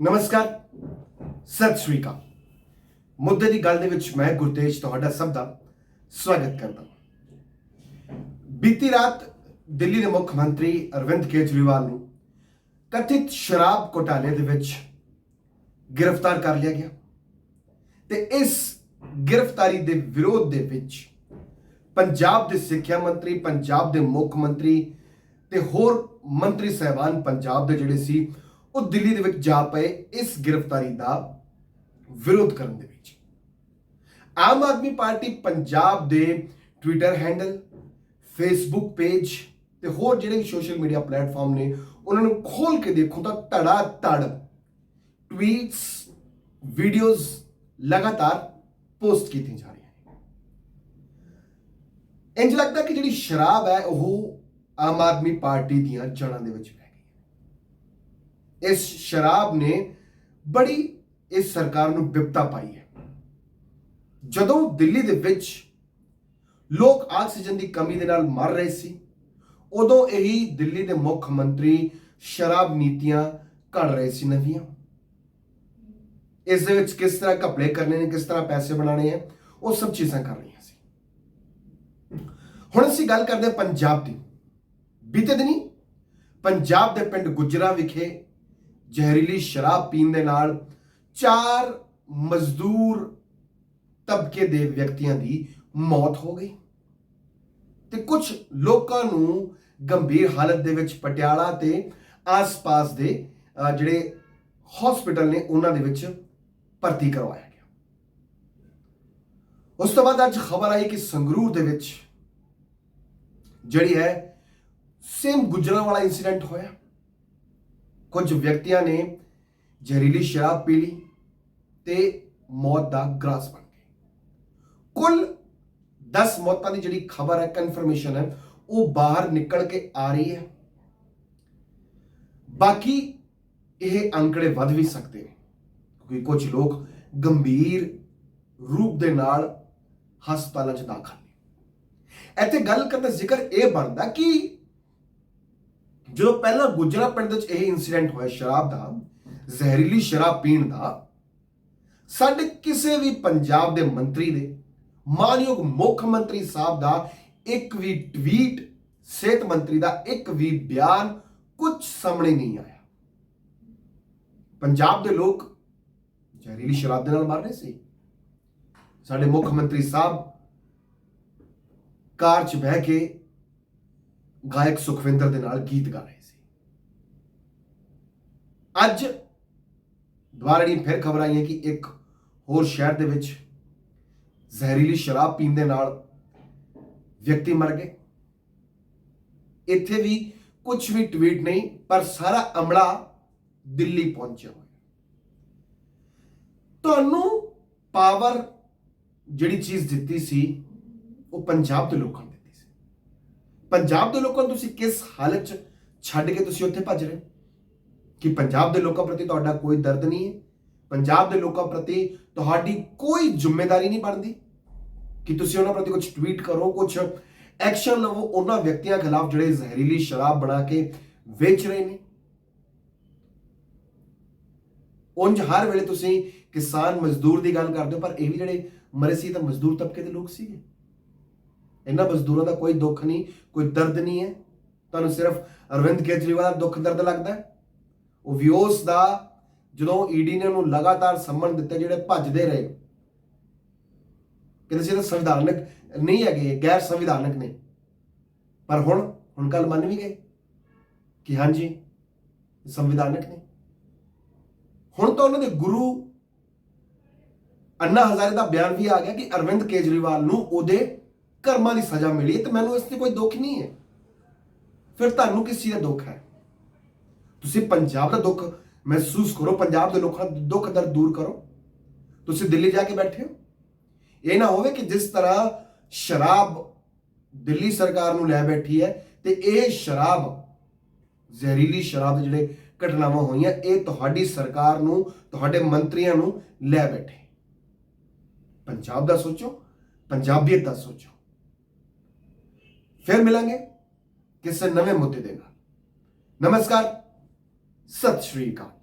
ਨਮਸਕਾਰ, ਸਤਿ ਸ਼੍ਰੀ ਅਕਾਲ। ਮੁੱਦੇ ਦੀ ਗੱਲ ਦੇ ਵਿੱਚ ਮੈਂ ਗੁਰਤੇਜ ਤੁਹਾਡਾ ਸਭ ਦਾ ਸਵਾਗਤ ਕਰਦਾ ਬੀਤੀ ਰਾਤ ਦਿੱਲੀ ਦੇ ਮੁੱਖ ਮੰਤਰੀ ਅਰਵਿੰਦ ਕੇਜਰੀਵਾਲ ਨੂੰ ਕਥਿਤ ਸ਼ਰਾਬ ਘੋਟਾਲੇ ਦੇ ਵਿੱਚ ਗ੍ਰਿਫਤਾਰ ਕਰ ਲਿਆ ਗਿਆ ਤੇ ਇਸ ਗ੍ਰਿਫਤਾਰੀ ਦੇ ਵਿਰੋਧ ਦੇ ਵਿੱਚ ਪੰਜਾਬ ਦੇ ਸਿੱਖਿਆ ਮੰਤਰੀ, ਪੰਜਾਬ ਦੇ ਮੁੱਖ ਮੰਤਰੀ ਤੇ ਹੋਰ ਮੰਤਰੀ ਸਹਿਬਾਨ ਪੰਜਾਬ ਦੇ ਜਿਹੜੇ ਸੀ ਉਹ ਦਿੱਲੀ ਦੇ ਵਿੱਚ ਜਾ ਪਏ ਇਸ ਗ੍ਰਿਫਤਾਰੀ ਦਾ ਵਿਰੋਧ ਕਰਨ ਦੇ ਵਿੱਚ। ਆਮ ਆਦਮੀ ਪਾਰਟੀ ਪੰਜਾਬ ਦੇ ਟਵਿੱਟਰ ਹੈਂਡਲ ਫੇਸਬੁੱਕ ਪੇਜ ਤੇ ਹੋਰ ਜਿਹੜੇ ਸੋਸ਼ਲ ਮੀਡੀਆ ਪਲੇਟਫਾਰਮ ਨੇ, ਉਹਨਾਂ ਨੂੰ ਖੋਲ ਕੇ ਦੇਖੋ ਤਾਂ ਧੜਾ ਧੜ ਟਵੀਟਸ ਵੀਡੀਓਜ਼ ਲਗਾਤਾਰ ਪੋਸਟ ਕੀਤੀਆਂ ਜਾ ਰਹੀਆਂ ਨੇ। ਇੰਜ ਲੱਗਦਾ ਕਿ ਜਿਹੜੀ ਸ਼ਰਾਬ ਹੈ ਉਹ ਆਮ ਆਦਮੀ ਪਾਰਟੀ ਦੀਆਂ ਜੜ੍ਹਾਂ ਦੇ ਵਿੱਚ ਇਸ ਸ਼ਰਾਬ ਨੇ ਬੜੀ ਇਸ ਸਰਕਾਰ ਨੂੰ ਬਿਪਤਾ ਪਾਈ ਹੈ। ਜਦੋਂ ਦਿੱਲੀ ਦੇ ਵਿੱਚ ਲੋਕ ਆਕਸੀਜਨ ਦੀ ਕਮੀ ਦੇ ਨਾਲ ਮਰ ਰਹੇ ਸੀ, ਉਦੋਂ ਇਹੀ ਦਿੱਲੀ ਦੇ ਮੁੱਖ ਮੰਤਰੀ ਸ਼ਰਾਬ ਨੀਤੀਆਂ ਘੜ ਰਹੇ ਸੀ ਨਵੀਆਂ। ਇਸ ਦੇ ਵਿੱਚ ਕਿਸ ਤਰ੍ਹਾਂ ਘਪਲੇ ਕਰਨੇ ਨੇ, ਕਿਸ ਤਰ੍ਹਾਂ ਪੈਸੇ ਬਣਾਉਣੇ ਆ, ਉਹ ਸਭ ਚੀਜ਼ਾਂ ਕਰ ਰਹੀਆਂ ਸੀ। ਹੁਣ ਅਸੀਂ ਗੱਲ ਕਰਦੇ ਹਾਂ ਪੰਜਾਬ ਦੀ। ਬੀਤੇ ਦਿਨੀ ਪੰਜਾਬ ਦੇ ਪਿੰਡ ਗੁਜਰਾ ਵਿਖੇ ਜ਼ਹਿਰੀਲੀ ਸ਼ਰਾਬ ਪੀਣ ਦੇ ਨਾਲ ਚਾਰ ਮਜ਼ਦੂਰ ਤਬਕੇ ਦੇ ਵਿਅਕਤੀਆਂ ਦੀ ਮੌਤ ਹੋ ਗਈ। ਤੇ ਕੁਝ ਲੋਕਾਂ ਨੂੰ ਗੰਭੀਰ ਹਾਲਤ ਦੇ ਵਿੱਚ ਪਟਿਆਲਾ ਤੇ ਆਸ-ਪਾਸ ਦੇ ਜਿਹੜੇ ਹਸਪੀਟਲ ਨੇ, ਉਹਨਾਂ ਦੇ ਵਿੱਚ ਭਰਤੀ ਕਰਵਾਇਆ ਗਿਆ। ਉਸ ਤੋਂ ਬਾਅਦ ਅੱਜ ਖਬਰ ਆਈ ਕਿ ਸੰਗਰੂਰ ਦੇ ਵਿੱਚ ਜਿਹੜੀ ਹੈ, ਸੇਮ ਗੁਜਰਾਂ ਵਾਲਾ ਇਨਸੀਡੈਂਟ ਹੋਇਆ। ਕੁਝ ਵਿਅਕਤੀਆਂ ਨੇ ਜ਼ਹਿਰੀਲੀ ਸ਼ਰਾਬ ਪੀ ਲਈ ਤੇ ਮੌਤ ਦਾ ਗ੍ਰਾਸ ਬਣ ਗਏ। ਕੁੱਲ 10 ਮੌਤਾਂ ਦੀ ਜਿਹੜੀ ਖਬਰ ਹੈ ਕਨਫਰਮੇਸ਼ਨ ਹੈ, ਉਹ ਬਾਹਰ ਨਿਕਲ ਕੇ ਆ ਰਹੀ ਹੈ। ਬਾਕੀ ਇਹ ਅੰਕੜੇ ਵੱਧ ਵੀ ਸਕਦੇ ਨੇ, ਕਿਉਂਕਿ ਕੁਝ ਲੋਕ ਗੰਭੀਰ ਰੂਪ ਦੇ ਨਾਲ ਹਸਪਤਾਲਾਂ 'ਚ ਦਾਖਲ ਨੇ। ਇੱਥੇ ਗੱਲ ਕਰਨ ਦਾ ਜ਼ਿਕਰ ਇਹ ਬਣਦਾ ਕਿ ਜਦੋਂ ਪਹਿਲਾਂ ਗੁਜਰਾ ਪਿੰਡ ਵਿੱਚ ਇਹ ਇਨਸੀਡੈਂਟ ਹੋਇਆ ਸ਼ਰਾਬ ਦਾ, ਜ਼ਹਿਰੀਲੀ ਸ਼ਰਾਬ ਪੀਣ ਦਾ, ਸਾਡੇ ਕਿਸੇ ਵੀ ਪੰਜਾਬ ਦੇ ਮੰਤਰੀ ਦੇ ਮਾਨਯੋਗ ਮੁੱਖ ਮੰਤਰੀ ਸਾਹਿਬ ਦਾ ਇੱਕ ਵੀ ਟਵੀਟ ਸਿਹਤ ਮੰਤਰੀ ਦਾ ਇੱਕ ਵੀ ਬਿਆਨ ਕੁਝ ਸਾਹਮਣੇ ਨਹੀਂ ਆਇਆ। ਪੰਜਾਬ ਦੇ ਲੋਕ ਜ਼ਹਿਰੀਲੀ ਸ਼ਰਾਬ ਦੇ ਨਾਲ ਮਰ ਰਹੇ ਸੀ। ਸਾਡੇ ਮੁੱਖ ਮੰਤਰੀ ਸਾਹਿਬ ਕਾਰ 'ਚ ਬਹਿ ਕੇ ਗਾਇਕ ਸੁਖਵਿੰਦਰ ਦੇ ਨਾਲ ਗੀਤ ਗਾ ਰਹੇ ਸੀ। ਅੱਜ ਦੁਬਾਰਾ ਜਿਹੜੀ ਫਿਰ ਖਬਰ ਆਈਆਂ ਕਿ ਇੱਕ ਹੋਰ ਸ਼ਹਿਰ ਦੇ ਵਿੱਚ ਜ਼ਹਿਰੀਲੀ ਸ਼ਰਾਬ ਪੀਣ ਦੇ ਨਾਲ ਵਿਅਕਤੀ ਮਰ ਗਏ। ਇੱਥੇ ਵੀ ਕੁਝ ਵੀ ਟਵੀਟ ਨਹੀਂ, ਪਰ ਸਾਰਾ ਅਮਲਾ ਦਿੱਲੀ ਪਹੁੰਚਿਆ ਹੋਇਆ। ਤੁਹਾਨੂੰ ਪਾਵਰ ਜਿਹੜੀ ਚੀਜ਼ ਦਿੱਤੀ ਸੀ, ਉਹ ਪੰਜਾਬ ਦੇ ਲੋਕਾਂ ਨੇ ਪੰਜਾਬ ਦੇ ਲੋਕਾਂ ਨੂੰ ਤੁਸੀਂ ਕਿਸ ਹਾਲਤ 'ਚ ਛੱਡ ਕੇ ਤੁਸੀਂ ਉੱਥੇ ਭੱਜ ਰਹੇ? ਕਿ ਪੰਜਾਬ ਦੇ ਲੋਕਾਂ ਪ੍ਰਤੀ ਤੁਹਾਡਾ ਕੋਈ ਦਰਦ ਨਹੀਂ ਹੈ? ਪੰਜਾਬ ਦੇ ਲੋਕਾਂ ਪ੍ਰਤੀ ਤੁਹਾਡੀ ਕੋਈ ਜ਼ਿੰਮੇਵਾਰੀ ਨਹੀਂ ਬਣਦੀ? ਕਿ ਤੁਸੀਂ ਉਹਨਾਂ ਪ੍ਰਤੀ ਕੁਝ ਟਵੀਟ ਕਰੋ ਕੁਝ ਐਕਸ਼ਨ ਲਵੋ, ਉਹਨਾਂ ਵਿਅਕਤੀਆਂ ਖਿਲਾਫ ਜਿਹੜੇ ਜ਼ਹਿਰੀਲੀ ਸ਼ਰਾਬ ਬਣਾ ਕੇ ਵੇਚ ਰਹੇ ਨੇ? ਉਂਝ ਹਰ ਵੇਲੇ ਤੁਸੀਂ ਕਿਸਾਨ ਮਜ਼ਦੂਰ ਦੀ ਗੱਲ ਕਰਦੇ ਹੋ, ਪਰ ਇਹ ਵੀ ਜਿਹੜੇ ਮਰੇ ਸੀ ਤਾਂ ਮਜ਼ਦੂਰ ਤਬਕੇ ਦੇ ਲੋਕ ਸੀਗੇ। ਇਹਨਾਂ ਮਜ਼ਦੂਰਾਂ ਦਾ ਕੋਈ ਦੁੱਖ ਨਹੀਂ, ਕੋਈ ਦਰਦ ਨਹੀਂ ਹੈ। ਤੁਹਾਨੂੰ ਸਿਰਫ ਅਰਵਿੰਦ ਕੇਜਰੀਵਾਲ ਦਾ ਦੁੱਖ ਦਰਦ ਲੱਗਦਾ ਹੈ। ਉਹ ਵਿਓਸ ਦਾ ਜਦੋਂ ਈਡੀ ਨੇ ਉਹਨੂੰ ਲਗਾਤਾਰ ਸੰਮਨ ਦਿੱਤੇ, ਜਿਹੜੇ ਭੱਜਦੇ ਰਹੇ, ਕਹਿੰਦੇ ਸੀ ਤਾਂ ਸੰਵਿਧਾਨਕ ਨਹੀਂ ਹੈਗੇ ਗੈਰ ਸੰਵਿਧਾਨਕ ਨੇ। ਪਰ ਹੁਣ ਹੁਣ ਕੱਲ ਮੰਨ ਵੀ ਗਏ ਕਿ ਹਾਂਜੀ ਸੰਵਿਧਾਨਕ ਨੇ। ਹੁਣ ਤਾਂ ਉਹਨਾਂ ਦੇ ਗੁਰੂ ਅੰਨਾ ਹਜ਼ਾਰੇ ਦਾ ਬਿਆਨ ਵੀ ਆ ਗਿਆ ਕਿ ਅਰਵਿੰਦ ਕੇਜਰੀਵਾਲ ਨੂੰ ਉਹਦੇ ਕਰਮਾਂ ਦੀ ਸਜ਼ਾ ਮਿਲੀ ਹੈ ਤੇ ਮੈਨੂੰ ਇਸ ਤੇ ਕੋਈ ਦੁੱਖ ਨਹੀਂ ਹੈ। ਫਿਰ ਤੁਹਾਨੂੰ ਕਿਸ ਚੀਜ਼ ਦਾ ਦੁੱਖ ਹੈ? ਤੁਸੀਂ ਪੰਜਾਬ ਦਾ ਦੁੱਖ ਮਹਿਸੂਸ ਕਰੋ, ਪੰਜਾਬ ਦੇ ਲੋਕਾਂ ਦਾ ਦੁੱਖ ਦਰਦ ਦੂਰ ਕਰੋ। ਤੁਸੀਂ ਦਿੱਲੀ ਜਾ ਕੇ ਬੈਠੇ ਹੋ। ਇਹ ਨਾ ਹੋਵੇ ਕਿ ਜਿਸ ਤਰ੍ਹਾਂ ਸ਼ਰਾਬ ਦਿੱਲੀ ਸਰਕਾਰ ਨੂੰ ਲੈ ਬੈਠੀ ਹੈ ਤੇ ਇਹ ਸ਼ਰਾਬ, ਜ਼ਹਿਰੀਲੀ ਸ਼ਰਾਬ ਦੇ ਜਿਹੜੇ ਘਟਨਾਵਾਂ ਹੋਈਆਂ, ਇਹ ਤੁਹਾਡੀ ਸਰਕਾਰ ਨੂੰ, ਤੁਹਾਡੇ ਮੰਤਰੀਆਂ ਨੂੰ ਲੈ ਬੈਠੇ। ਪੰਜਾਬ ਦਾ ਸੋਚੋ, ਪੰਜਾਬੀਅਤ ਦਾ ਸੋਚੋ। ਫਿਰ ਮਿਲਾਂਗੇ ਕਿਸੇ ਨਵੇਂ ਮੁੱਦੇ ਦੇ ਨਾਲ। ਨਮਸਕਾਰ ਸਤਿ ਸ਼੍ਰੀ ਅਕਾਲ।